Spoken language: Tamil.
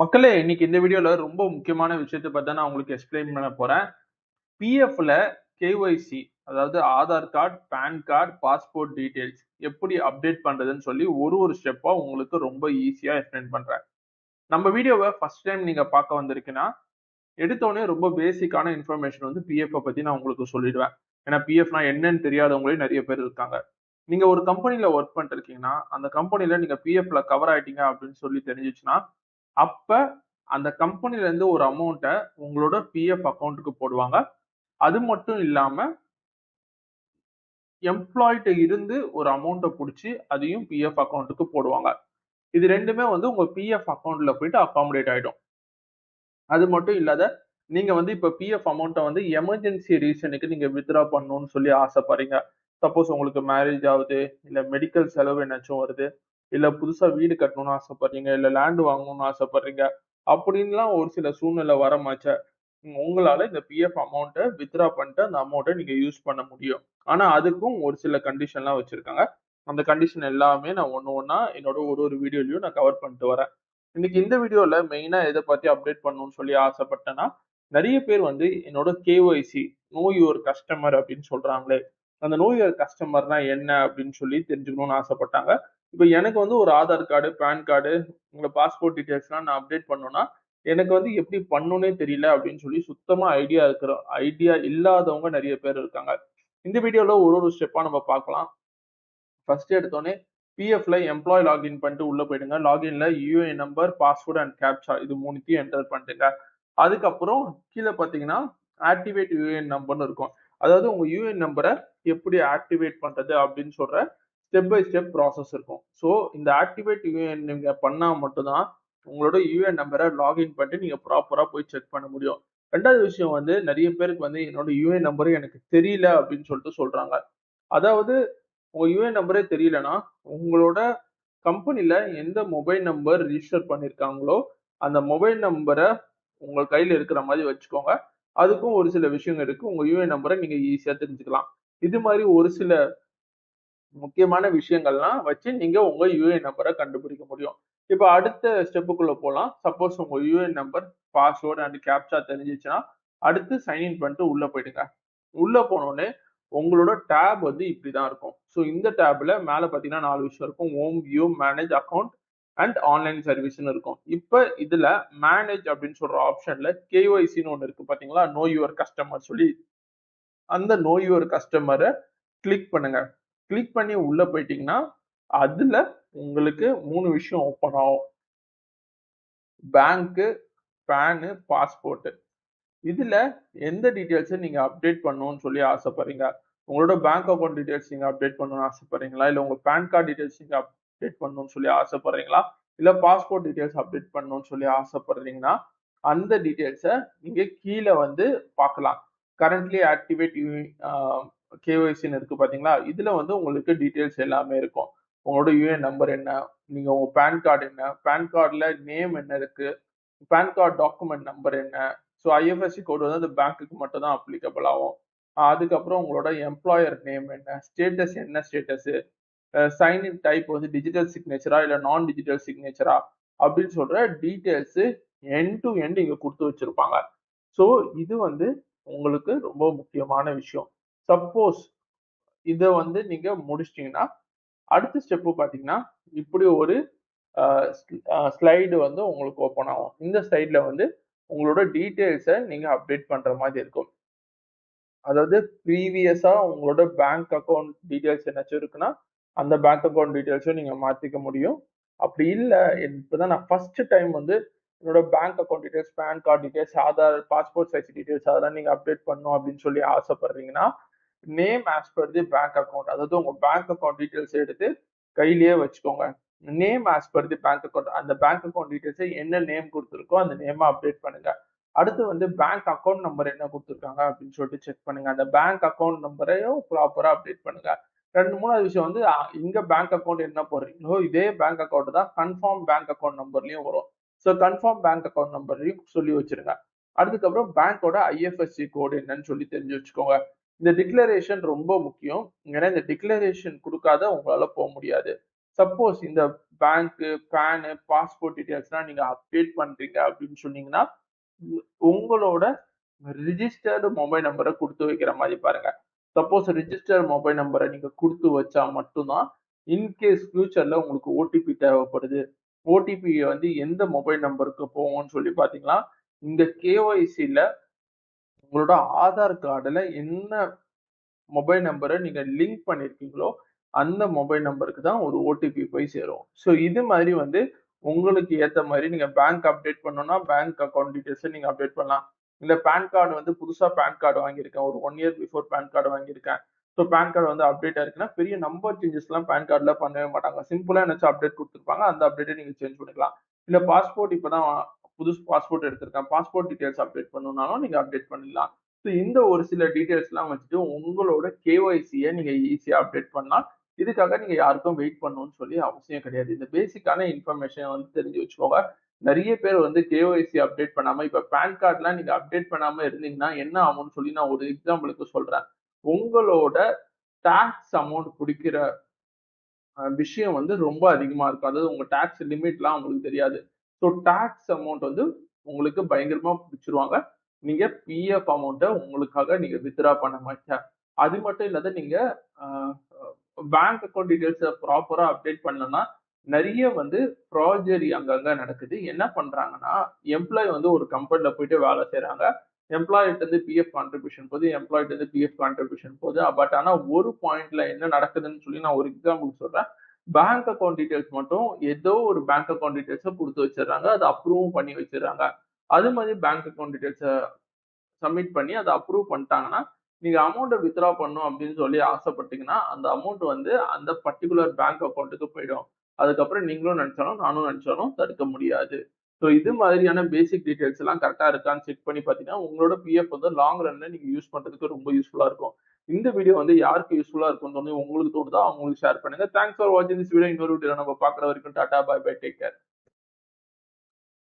மக்களே இன்னைக்கு இந்த வீடியோல ரொம்ப முக்கியமான விஷயத்தை பத்தி நான் உங்களுக்கு எக்ஸ்பிளைன் பண்ண போறேன். பிஎஃப்ல கேஒய்சி அதாவது Aadhaar card PAN card passport details எப்படி அப்டேட் பண்றதுன்னு சொல்லி ஒரு ஒரு ஸ்டெப்பா உங்களுக்கு ரொம்ப ஈஸியா எக்ஸ்பிளைன் பண்றேன். நம்ம வீடியோவை ஃபர்ஸ்ட் டைம் நீங்க பார்க்க வந்திருக்குன்னா எடுத்தோடனே ரொம்ப பேசிக்கான இன்ஃபர்மேஷன் வந்து பிஎஃப் பத்தி நான் உங்களுக்கு சொல்லிடுவேன். ஏன்னா பிஎஃப்னா என்னன்னு தெரியாதவங்களே நிறைய பேர் இருக்காங்க. நீங்க ஒரு கம்பெனில ஒர்க் பண்ணிட்டு இருக்கீங்கன்னா அந்த கம்பெனில நீங்க பிஎஃப்ல கவர் ஆயிட்டீங்க அப்படின்னு சொல்லி தெரிஞ்சிச்சுன்னா அப்ப அந்த கம்பெனில இருந்து ஒரு அமௌண்ட்டை உங்களோட பிஎஃப் அக்கௌண்ட்டுக்கு போடுவாங்க. அது மட்டும் இல்லாம எம்ப்ளாய்ட்ட இருந்து ஒரு அமௌண்ட்டை பிடிச்சி அதையும் பிஎஃப் அக்கௌண்ட்டுக்கு போடுவாங்க. இது ரெண்டுமே வந்து உங்க பிஎஃப் அக்கௌண்ட்ல போயிட்டு அகாமடேட் ஆயிடும். அது மட்டும் இல்லாத நீங்க வந்து இப்ப பிஎஃப் அமௌண்ட்டை வந்து எமர்ஜென்சி ரீசனுக்கு நீங்க வித்ரா பண்ணணும்னு சொல்லி ஆசைப்படுறீங்க. சப்போஸ் உங்களுக்கு மேரேஜ் ஆகுது இல்ல மெடிக்கல் செலவு என்னாச்சும் வருது. இல்ல புதுசா வீடு கட்டணும்னு ஆசைப்படுறீங்க இல்ல லேண்ட் வாங்கணும்னு ஆசைப்படுறீங்க அப்படின்லாம் ஒரு சில சூழ்நிலை வரமாச்ச. உங்களால இந்த பிஎஃப் அமௌண்ட்டை வித்ரா பண்ணிட்டு அந்த அமௌண்ட்டை நீங்க யூஸ் பண்ண முடியும். ஆனா அதுக்கும் ஒரு சில கண்டிஷன்லாம் வச்சிருக்காங்க. அந்த கண்டிஷன் எல்லாமே நான் ஒன்று ஒன்றா என்னோட ஒரு ஒரு வீடியோலையும் நான் கவர் பண்ணிட்டு வரேன். இன்னைக்கு இந்த வீடியோவில் மெயினாக எதை பற்றி அப்டேட் பண்ணணும்னு சொல்லி ஆசைப்பட்டேன்னா நிறைய பேர் வந்து என்னோட கேஒய்சி நோ யுவர் கஸ்டமர் அப்படின்னு சொல்கிறாங்களே அந்த நோ யுவர் கஸ்டமர்னா என்ன அப்படின்னு சொல்லி தெரிஞ்சுக்கணும்னு ஆசைப்பட்டாங்க. இப்போ எனக்கு வந்து ஒரு ஆதார் கார்டு பேன் கார்டு உங்களை பாஸ்போர்ட் டீட்டெயில்ஸ்லாம் நான் அப்டேட் பண்ணோன்னா எனக்கு வந்து எப்படி பண்ணுன்னே தெரியல அப்படின்னு சொல்லி சுத்தமா ஐடியா இருக்கிற ஐடியா இல்லாதவங்க நிறைய பேர் இருக்காங்க. இந்த வீடியோல ஒரு ஒரு ஸ்டெப்பா நம்ம பார்க்கலாம். ஃபர்ஸ்ட் எடுத்தோடனே பிஎஃப்ல எம்ப்ளாய் லாகின் பண்ணிட்டு உள்ள போயிடுங்க. லாகின்ல UAN number password and captcha இது மூணுத்தையும் என்டர் பண்ணிட்டுங்க அதுக்கப்புறம் கீழே பார்த்தீங்கன்னா ஆக்டிவேட் யூஏஎன் நம்பர்னு இருக்கும். அதாவது உங்க யூஏஎன் நம்பரை எப்படி ஆக்டிவேட் பண்றது அப்படின்னு சொல்ற ஸ்டெப் பை ஸ்டெப் ப்ராசஸ் இருக்கும். ஸோ இந்த ஆக்டிவேட் யூஏஎன் நீங்கள் பண்ணால் மட்டும்தான் உங்களோட யூஏஎன் நம்பரை லாகின் பண்ணிட்டு நீங்கள் ப்ராப்பராக போய் செக் பண்ண முடியும். ரெண்டாவது விஷயம் வந்து நிறைய பேருக்கு வந்து என்னோட யூஏஎன் நம்பரு எனக்கு தெரியல அப்படின்னு சொல்லிட்டு சொல்கிறாங்க அதாவது உங்கள் யூஏஎன் நம்பரே தெரியலனா உங்களோட கம்பெனியில் எந்த மொபைல் நம்பர் ரிஜிஸ்டர் பண்ணியிருக்காங்களோ அந்த மொபைல் நம்பரை உங்கள் கையில் இருக்கிற மாதிரி வச்சுக்கோங்க. அதுக்கும் ஒரு சில விஷயங்கள் இருக்குது உங்கள் யூஏஎன் நம்பரை நீங்கள் ஈஸியாக தெரிஞ்சுக்கலாம். இது மாதிரி ஒரு சில முக்கியமான விஷயங்கள்லாம் வச்சு நீங்க உங்க யூஏஎன் நம்பரை கண்டுபிடிக்க முடியும். இப்போ அடுத்த ஸ்டெப்புக்குள்ள போகலாம் சப்போஸ் உங்க UAN number password and captcha தெரிஞ்சிச்சுன்னா அடுத்து சைன்இன் பண்ணிட்டு உள்ள போயிடுங்க. உள்ள போனோடனே உங்களோட டேப் வந்து இப்படிதான் இருக்கும். ஸோ இந்த டேப்ல மேல பாத்தீங்கன்னா நாலு விஷயம் இருக்கும். Home view manage account and online சர்வீஸ்னு இருக்கும். இப்போ இதுல மேனேஜ் அப்படின்னு சொல்ற ஆப்ஷன்ல கேஒய்சின்னு ஒன்று இருக்கு பாத்தீங்களா? நோ யுவர் கஸ்டமர் சொல்லி அந்த நோ யுவர் கஸ்டமரை கிளிக் பண்ணுங்க. கிளிக் பண்ணி உள்ள போயிட்டீங்கன்னா அதுல உங்களுக்கு மூணு விஷயம் ஓப்பன் ஆகும். பேங்க்கு பேனு பாஸ்போர்ட்டு இதுல எந்த டீட்டெயில்ஸை நீங்க அப்டேட் பண்ணணும்னு சொல்லி ஆசைப்படுறீங்க? உங்களோட பேங்க் அக்கௌண்ட் டீடைல்ஸ் நீங்க அப்டேட் பண்ணணும்னு ஆசைப்படுறீங்களா? இல்ல உங்க பேன் கார்டு டீடைல்ஸ் நீங்க அப்டேட் பண்ணணும்னு சொல்லி ஆசைப்படுறீங்களா? இல்ல பாஸ்போர்ட் டீடைல்ஸ் அப்டேட் பண்ணணும்னு சொல்லி ஆசைப்படுறீங்கன்னா அந்த டீடைல்ஸை நீங்க கீழே வந்து பார்க்கலாம். கரண்ட்லி ஆக்டிவேட் கேஒய்சின்னு இருக்கு பாத்தீங்களா? இதுல வந்து உங்களுக்கு டீட்டெயில்ஸ் எல்லாமே இருக்கும். உங்களோட யூஏஎன் நம்பர் என்ன? நீங்க உங்க பேன் கார்டு என்ன? பேன் கார்டுல நேம் என்ன இருக்கு? பேன் கார்டு டாக்குமெண்ட் நம்பர் என்ன? ஸோ ஐஎஃப்எஸ்சி கோடு வந்து அந்த பேங்க்குக்கு மட்டும் தான் அப்ளிகபிள் ஆகும். அதுக்கப்புறம் உங்களோட எம்ப்ளாயர் நேம் என்ன? ஸ்டேட்டஸ் என்ன ஸ்டேட்டஸ் சைன் இன் டைப் வந்து டிஜிட்டல் சிக்னேச்சரா இல்லை நான் டிஜிட்டல் சிக்னேச்சரா அப்படின்னு சொல்ற டீட்டெயில்ஸ் என் டு எண்ட் இங்கே கொடுத்து வச்சிருப்பாங்க. ஸோ இது வந்து உங்களுக்கு ரொம்ப முக்கியமான விஷயம். சப்போஸ் இதை வந்து நீங்க முடிச்சிட்டீங்கன்னா அடுத்த ஸ்டெப்பு பார்த்தீங்கன்னா இப்படி ஒரு ஸ்லைடு வந்து உங்களுக்கு ஓப்பன் ஆகும். இந்த ஸ்லைட்ல வந்து உங்களோட டீட்டெயில்ஸை நீங்க அப்டேட் பண்ற மாதிரி இருக்கும். அதாவது ப்ரீவியஸா உங்களோட பேங்க் அக்கௌண்ட் டீட்டெயில்ஸ் என்னாச்சும் இருக்குன்னா அந்த பேங்க் அக்கௌண்ட் டீட்டெயில்ஸும் நீங்க மாத்திக்க முடியும். அப்படி இல்லை இப்போதான் நான் ஃபர்ஸ்ட் டைம் வந்து என்னோட bank account details PAN card details Aadhaar passport size details அதெல்லாம் நீங்க அப்டேட் பண்ணணும் அப்படின்னு சொல்லி ஆசைப்படுறீங்கன்னா name as per the bank account அதாவது உங்க பேங்க் அக்கௌண்ட் டீடைல்ஸ் எடுத்து கையிலேயே வச்சுக்கோங்க. Name as per the bank account அந்த பேங்க் அக்கௌண்ட் டீடைல்ஸை என்ன நேம் கொடுத்துருக்கோ அந்த நேமை அப்டேட் பண்ணுங்க. அடுத்து வந்து பேங்க் அக்கௌண்ட் நம்பர் என்ன கொடுத்துருக்காங்க அப்படின்னு சொல்லிட்டு செக் பண்ணுங்க. அந்த பேங்க் அக்கௌண்ட் நம்பரையும் ப்ராப்பரா அப்டேட் பண்ணுங்க. ரெண்டு மூணாவது விஷயம் வந்து இங்க பேங்க் அக்கௌண்ட் என்ன போடுறீங்களோ இதே பேங்க் அக்கௌண்ட் தான் கன்ஃபார்ம் பேங்க் அக்கௌண்ட் நம்பர்லயும் வரும். ஸோ கன்ஃபார்ம் பேங்க் அக்கௌண்ட் நம்பர்லையும் சொல்லி வச்சிருங்க. அதுக்கப்புறம் பேங்கோட ஐஎஃப்எஸ்சி கோடு என்னன்னு சொல்லி தெரிஞ்சு வச்சுக்கோங்க. இந்த டிக்ளரேஷன் ரொம்ப முக்கியம். ஏன்னா இந்த டிக்ளரேஷன் கொடுக்காத உங்களால போக முடியாது. சப்போஸ் இந்த பேங்க்கு பேனு பாஸ்போர்ட் டீட்டெயில்ஸ்லாம் நீங்க அப்டேட் பண்றீங்க அப்படின்னு சொன்னீங்கன்னா உங்களோட ரிஜிஸ்டர்டு மொபைல் நம்பரை கொடுத்து வைக்கிற மாதிரி பாருங்க. சப்போஸ் ரிஜிஸ்டர் மொபைல் நம்பரை நீங்க கொடுத்து வச்சா மட்டும்தான் இன்கேஸ் ஃபியூச்சர்ல உங்களுக்கு ஓடிபி தேவைப்படுது. ஓடிபி வந்து எந்த மொபைல் நம்பருக்கு போகும்னு சொல்லி பாத்தீங்கன்னா இந்த கேஒய்சியில உங்களோட ஆதார் கார்டில் என்ன மொபைல் நம்பரை நீங்கள் லிங்க் பண்ணியிருக்கீங்களோ அந்த மொபைல் நம்பருக்கு தான் ஒரு ஓடிபி போய் சேரும். ஸோ இது மாதிரி வந்து உங்களுக்கு ஏற்ற மாதிரி நீங்கள் பேங்க் அப்டேட் பண்ணோன்னா பேங்க் அக்கௌண்ட் டீட்டெயில்ஸை நீங்கள் அப்டேட் பண்ணலாம். இந்த பேன் கார்டு வந்து புதுசாக பேன் கார்டு வாங்கியிருக்கேன். ஒரு one year before PAN card வாங்கியிருக்கேன். ஸோ பேன் கார்டு வந்து அப்டேட் ஆயிருக்குன்னா பெரிய நம்பர் சேஞ்சஸ்லாம் பேன் கார்டில் பண்ணவே மாட்டாங்க. சிம்பிளாக நினைச்சு அப்டேட் கொடுத்துருப்பாங்க. அந்த அப்டேட்டை நீங்கள் சேஞ்ச் பண்ணிக்கலாம். இல்லை பாஸ்போர்ட் இப்போ தான் புதுசு பாஸ்போர்ட் எடுத்திருக்கேன். பாஸ்போர்ட் டீட்டெயில்ஸ் அப்டேட் பண்ணணும்னாலும் நீங்க அப்டேட் பண்ணிடலாம். ஸோ இந்த ஒரு சில டீட்டெயில்ஸ்லாம் வச்சுட்டு உங்களோட கேஒய்சியை நீங்க ஈஸியாக அப்டேட் பண்ணலாம். இதுக்காக நீங்க யாருக்கும் வெயிட் பண்ணணும்னு சொல்லி அவசியம் கிடையாது. இந்த பேசிக்கான இன்ஃபர்மேஷன் வந்து தெரிஞ்சு வச்சுக்கோங்க. நிறைய பேர் வந்து கேஒய்சி அப்டேட் பண்ணாம இப்ப பேன் கார்டுலாம் நீங்க அப்டேட் பண்ணாம இருந்தீங்கன்னா என்ன ஆகும்னு சொல்லி நான் ஒரு எக்ஸாம்பிளுக்கு சொல்றேன். உங்களோட டாக்ஸ் அமௌண்ட் பிடிக்கிற விஷயம் வந்து ரொம்ப அதிகமா இருக்கும். அதாவது உங்க டாக்ஸ் லிமிட்லாம் உங்களுக்கு தெரியாது. ஸோ டாக்ஸ் அமௌண்ட் வந்து உங்களுக்கு பயங்கரமா பிடிச்சிருவாங்க. நீங்க பிஎஃப் அமௌண்ட்டை உங்களுக்காக நீங்க வித்ரா பண்ண மாட்டீங்க. அது மட்டும் இல்லாத நீங்க பேங்க் அக்கௌண்ட் டீடைல்ஸை ப்ராப்பரா அப்டேட் பண்ணலன்னா நிறைய வந்து ப்ராஜரி அங்கங்க நடக்குது. என்ன பண்றாங்கன்னா எம்ப்ளாய் வந்து ஒரு கம்பெனில போயிட்டு வேலை செய்யறாங்க எம்ப்ளாயிட்ட இருந்து பிஎஃப் கான்ட்ரிபியூஷன் போகுது எம்ப்ளாயிட்ட இருந்து பிஎஃப் கான்ட்ரிபியூஷன் போகுது பட் ஆனா ஒரு பாயிண்ட்ல என்ன நடக்குதுன்னு சொல்லி நான் ஒரு எக்ஸாம்பிள் சொல்றேன். பேங்க் அக்கௌண்ட் டீட்டெயில்ஸ் மட்டும் ஏதோ ஒரு பேங்க் அக்கௌண்ட் டீடைல்ஸை கொடுத்து வச்சிடுறாங்க. அதை அப்ரூவ் பண்ணி வச்சிடுறாங்க. அது மாதிரி பேங்க் அக்கௌண்ட் டீடைல்ஸை சப்மிட் பண்ணி அதை அப்ரூவ் பண்ணிட்டாங்கன்னா நீங்கள் அமௌண்ட்டை வித்ரா பண்ணும் அப்படின்னு சொல்லி ஆசைப்பட்டீங்கன்னா அந்த அமௌண்ட் வந்து அந்த பர்டிகுலர் பேங்க் அக்கௌண்ட்டுக்கு போயிடும். அதுக்கப்புறம் நீங்களும் நினச்சாலும் நானும் நினச்சாலும் தடுக்க முடியாது. ஸோ இது மாதிரியான பேசிக் டீடைல்ஸ் எல்லாம் கரெக்டா இருக்கான்னு செக் பண்ணி பார்த்தீங்கன்னா உங்களோட பிஎஃப் வந்து லாங் ரன்ல நீங்க யூஸ் பண்றதுக்கு ரொம்ப யூஸ்ஃபுல்லா இருக்கும். இந்த வீடியோ வந்து யாருக்கு யூஸ்ஃபுல்லா இருக்கும்னு தோணுது உங்களுக்கு தோணுதோ அவங்களுக்கு ஷேர் பண்ணுங்க. தேங்க்ஸ் ஃபார் வாட்சிங் திஸ் வீடியோ இன்னொரு வீடியோ நம்ம பார்க்குற வரைக்கும் tata bye bye take care